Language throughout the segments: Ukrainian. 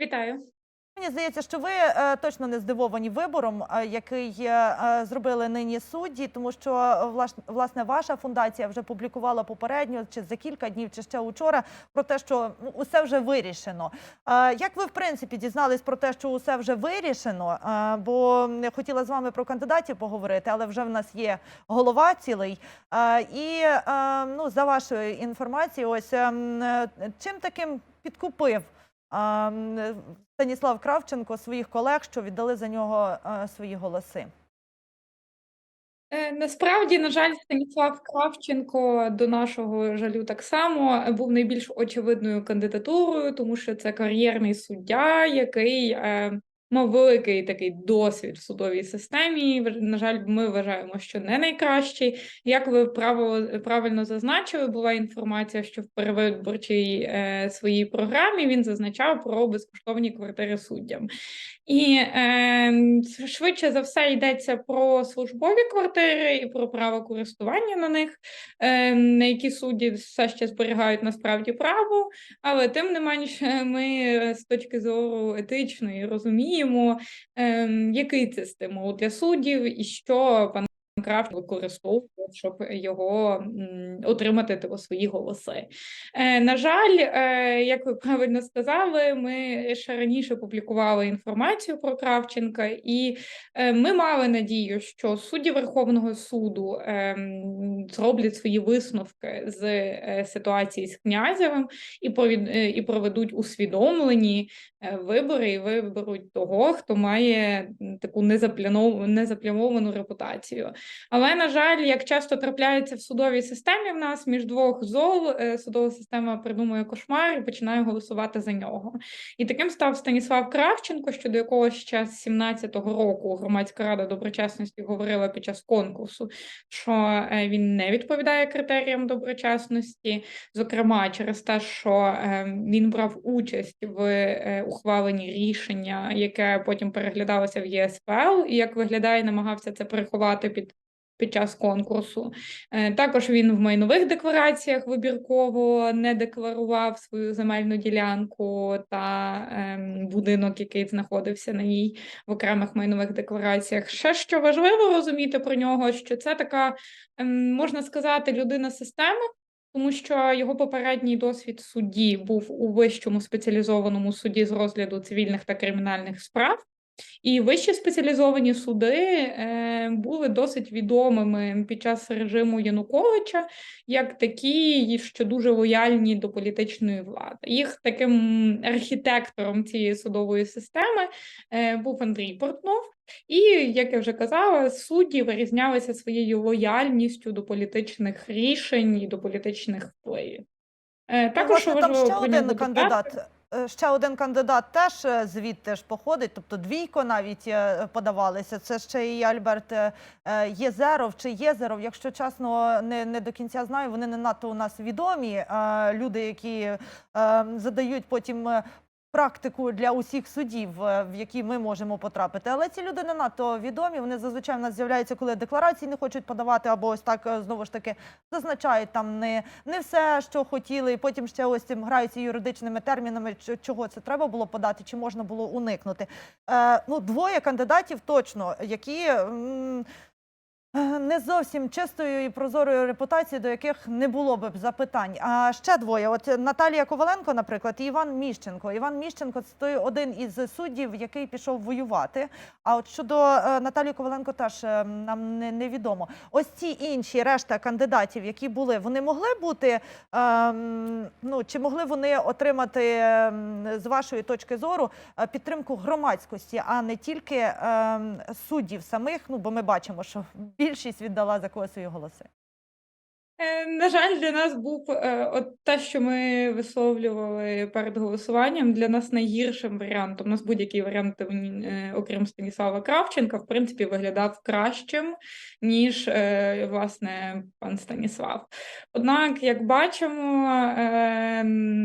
Вітаю. Мені здається, що ви е, точно не здивовані вибором, е, який е, зробили нині судді, тому що власне ваша фундація вже публікувала попередньо, чи за кілька днів, чи ще учора, про те, що усе вже вирішено. Як ви в принципі дізнались про те, що усе вже вирішено? Бо м, хотіла з вами про кандидатів поговорити, але вже в нас є голова цілий. І ну, за вашою інформацією, ось ем, чим таким підкупив? Станіслав Кравченко своїх колег, що віддали за нього е, свої голоси. Е, Насправді, на жаль, Станіслав Кравченко до нашого жалю так само був найбільш очевидною кандидатурою, тому що це кар'єрний суддя, який е, мав великий такий досвід в судовій системі. На жаль, ми вважаємо, що не найкращий. Як ви правильно зазначили, була інформація, що в передвиборчій е, своїй програмі він зазначав про безкоштовні квартири суддям. І е, швидше за все йдеться про службові квартири і про право користування на них, е, на які судді все ще зберігають насправді право, але тим не менше, ми е, з точки зору етичної розуміємо, е, який це стимул для суддів і що пан Кравченко використовував, щоб його отримати типу, свої голоси. Е, на жаль, е, як ви правильно сказали, ми ще раніше публікували інформацію про Кравченка, і е, ми мали надію, що судді Верховного суду зроблять свої висновки з ситуації з князевим і проведуть усвідомлені вибори і виберуть того, хто має таку незаплямовану репутацію. Але, на жаль, як часто трапляється в судовій системі в нас між двох зол, е, судова система придумує кошмар і починає голосувати за нього. І таким став Станіслав Кравченко, щодо якого ще з 17-го року громадська рада доброчесності говорила під час конкурсу, що е, він не відповідає критеріям доброчесності, зокрема через те, що е, він брав участь в ухваленні рішення, яке потім переглядалося в ЄСПЛ, і як виглядає, намагався це приховати під. Під час конкурсу Е, також він в майнових деклараціях вибірково не декларував свою земельну ділянку та ем, будинок, який знаходився на ній в окремих майнових деклараціях. Ще що важливо розуміти про нього, що це така, ем, можна сказати, людина системи. Тому що його попередній досвід судді був у вищому спеціалізованому суді з розгляду цивільних та кримінальних справ, і вищі спеціалізовані суди е, були досить відомими під час режиму Януковича як такі, що дуже лояльні до політичної влади. Їх таким архітектором цієї судової системи е, був Андрій Портнов. І, як я вже казала, судді вирізнялися своєю лояльністю до політичних рішень і до політичних впливів. Е, Також Власне, там важливо ще один кандидат. Е, Ще один кандидат теж е, звідти ж походить, тобто двійко навіть е, подавалися. Це ще і Альберт Єзеров чи Єзеров. Якщо чесно, не, не до кінця знаю. Вони не надто у нас відомі. Люди, які задають потім. Практику для усіх судів, е, в які ми можемо потрапити, але ці люди не надто відомі. Вони зазвичай в нас з'являються, коли декларації не хочуть подавати, або ось так е, знову ж таки зазначають там не, не все, що хотіли, і потім ще ось цим граються юридичними термінами, чого це треба було подати, чи можна було уникнути. Е, ну, двоє кандидатів точно, які. м, Не зовсім чистою і прозорою репутацією, до яких не було б запитань. А ще двоє: от Наталія Коваленко, наприклад, і Іван Міщенко. Іван Міщенко це той один із суддів, який пішов воювати. А от щодо е, Наталії Коваленко, теж е, нам не, невідомо. Ось ці інші решта кандидатів, які були, вони могли бути. ем, ну чи могли вони отримати ем, з вашої точки зору е, підтримку громадськості, а не тільки ем, суддів самих? Ну бо ми бачимо, що більшість віддала за свої голоси. Е, На жаль, для нас був е, от те, що ми висловлювали перед голосуванням, для нас найгіршим варіантом. У нас будь-який варіант, е, окрім Станіслава Кравченка, в принципі, виглядав кращим, ніж власне пан Станіслав. Однак, як бачимо,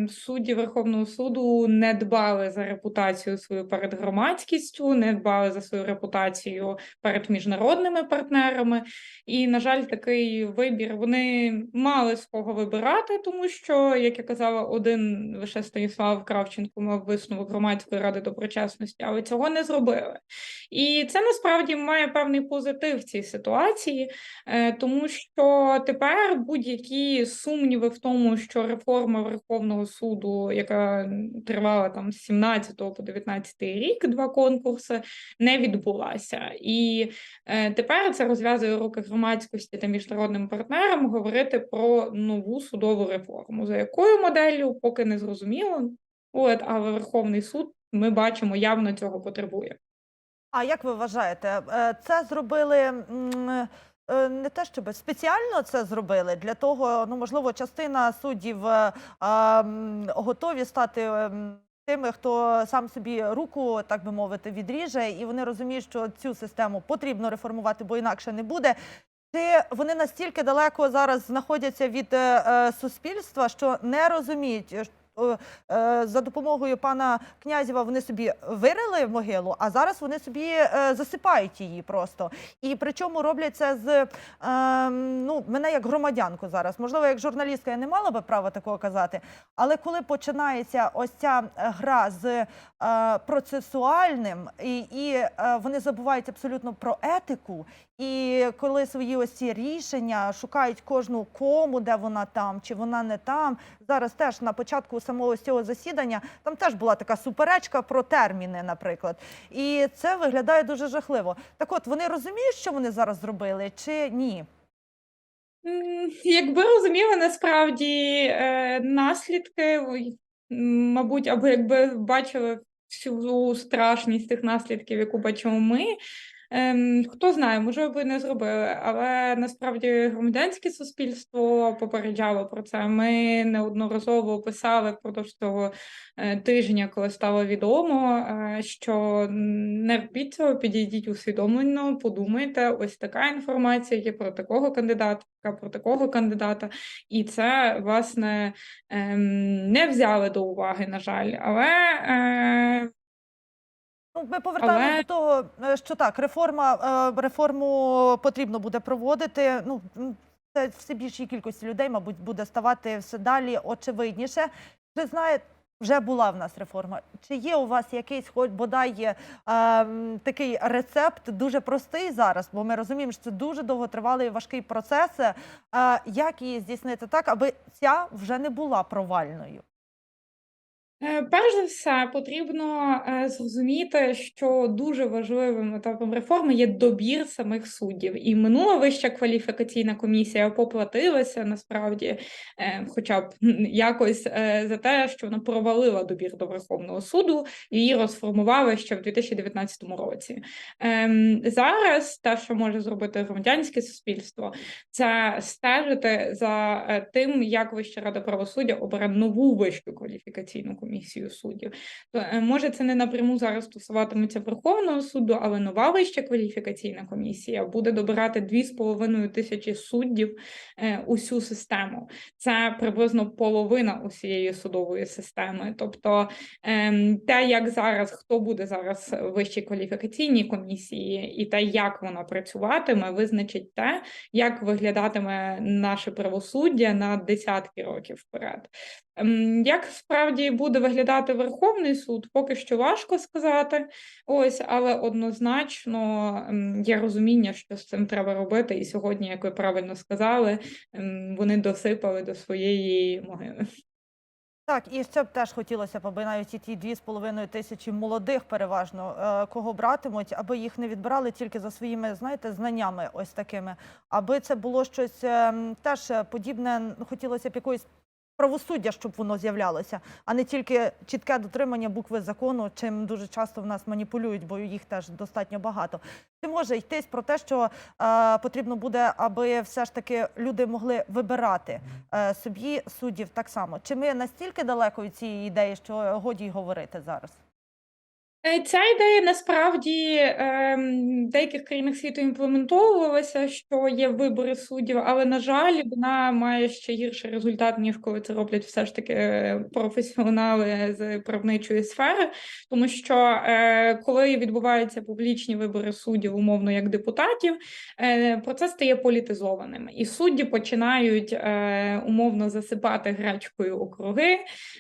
судді Верховного суду не дбали за репутацію свою перед громадськістю, не дбали за свою репутацію перед міжнародними партнерами. І, на жаль, такий вибір вони мали з кого вибирати, тому що, як я казала, один лише Станіслав Кравченко мав висновок громадської ради доброчесності, але цього не зробили. І це насправді має певний позитив в цій ситуації, е, тому що тепер будь-які сумніви в тому, що реформа Верховного суду, яка тривала там з 17 по 19 рік, два конкурси, не відбулася. І е, тепер це розв'язує руки громадськості та міжнародним партнерам говорити про нову судову реформу, за якою моделлю поки не зрозуміло. От, але Верховний суд ми бачимо явно цього потребує. А як ви вважаєте, е, це зробили не те, щоб спеціально це зробили для того, ну можливо, частина суддів е, готові стати ем, тими, хто сам собі руку, так би мовити, відріже, і вони розуміють, що цю систему потрібно реформувати, бо інакше не буде. Чи вони настільки далеко зараз знаходяться від е, е, суспільства, що не розуміють, е, е, е, за допомогою пана Князєва вони собі вирили могилу, а зараз вони собі е, засипають її просто. І причому роблять це з е, ну, мене як громадянку зараз. Можливо, як журналістка я не мала би права такого казати. Але коли починається ось ця е, гра з е, процесуальним, і, і е, вони забувають абсолютно про етику, і коли свої ось ці рішення шукають кожну кому, де вона там, чи вона не там. Зараз теж на початку самого цього засідання там теж була така суперечка про терміни, наприклад. І це виглядає дуже жахливо. Так от вони розуміють, що вони зараз зробили, чи ні? Якби розуміли насправді е, наслідки, мабуть, або якби бачили всю страшність тих наслідків, яку бачимо ми. Ем, хто знає, може би не зробили, але насправді громадянське суспільство попереджало про це. Ми неодноразово писали впродовж цього е, тижня, коли стало відомо, е, що не робіть цього, підійдіть усвідомлено, подумайте, ось така інформація є про такого кандидата, про такого кандидата, і це власне ем, не взяли до уваги, на жаль, але. Е, ми повертаємося Але- до того, е, що так, реформа е, реформу потрібно буде проводити. Ну це все більшій кількості людей, мабуть, буде ставати все далі очевидніше. Чи знає, вже була в нас реформа? Чи є у вас якийсь, хоч бодай е, такий рецепт, дуже простий зараз? Бо ми розуміємо, що це дуже довготривалий важкий процес. Е, як її здійснити так, аби ця вже не була провальною? Е, Перш за все, потрібно е, зрозуміти, що дуже важливим етапом реформи є добір самих суддів. І минула вища кваліфікаційна комісія поплатилася насправді, е, хоча б якось за те, що вона провалила добір до Верховного суду і її розформували ще в 2019 році. Ем, Зараз те, що може зробити громадянське суспільство, це стежити за тим, як Вища рада правосуддя обере нову вищу кваліфікаційну комісію суддів. То е, може це не напряму зараз стосуватиметься Верховного суду, але нова вища кваліфікаційна комісія буде добирати 2,5 тисячі суддів е, усю систему. Це приблизно половина усієї судової системи. Тобто ем, те, як зараз хто буде зараз в вищій кваліфікаційній комісії, і те, як вона працюватиме, визначить те, як виглядатиме наше правосуддя на десятки років вперед. Ем, Як справді буде виглядати Верховний суд, поки що важко сказати. Ось, але однозначно ем, є розуміння, що з цим треба робити. І сьогодні, як ви правильно сказали, ем, вони досипали до своєї могили. Так, і ще б теж хотілося б, аби навіть і ті дві з половиною тисячі молодих, переважно, е, кого братимуть, аби їх не відбирали тільки за своїми, знаєте, знаннями, ось такими, аби це було щось е, теж е, подібне. Хотілося б якоїсь правосуддя, щоб воно з'являлося, а не тільки чітке дотримання букви закону, чим дуже часто в нас маніпулюють, бо їх теж достатньо багато. Чи може йтись про те, що е, потрібно буде, аби все ж таки люди могли вибирати е, собі суддів так само? Чи ми настільки далеко від цієї ідеї, що годі й говорити зараз? Е, Ця ідея насправді ем, в деяких країнах світу імплементовувалася, що є вибори суддів, але на жаль, вона має ще гірший результат, ніж коли це роблять все ж таки е, професіонали з правничої сфери, тому що е, коли відбуваються публічні вибори суддів, умовно як депутатів, процес стає політизованим, і судді починають умовно засипати гречкою округи.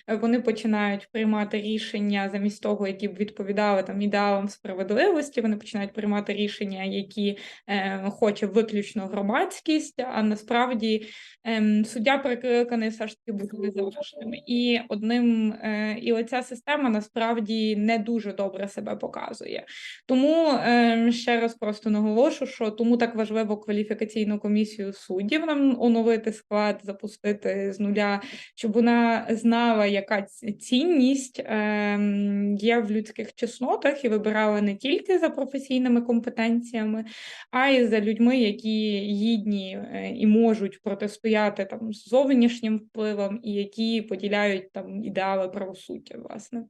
Вони починають приймати рішення замість того, які б відповідали там ідеалам справедливості. Вони починають приймати рішення, які е, хоче виключно громадськість, а насправді ем, суддя прикликаний все ж таки бути незалежним. І одним е, і оця система насправді не дуже добре себе показує. Тому е, ще раз просто наголошу, що тому так важливо кваліфікаційну комісію суддів нам оновити склад, запустити з нуля, щоб вона знала, яка цінність ем, є в людських чеснотах і вибирала не тільки за професійними компетенціями, а й за людьми, які гідні е, і можуть протистояти там зовнішнім впливам, і які поділяють там ідеали правосуддя, власне.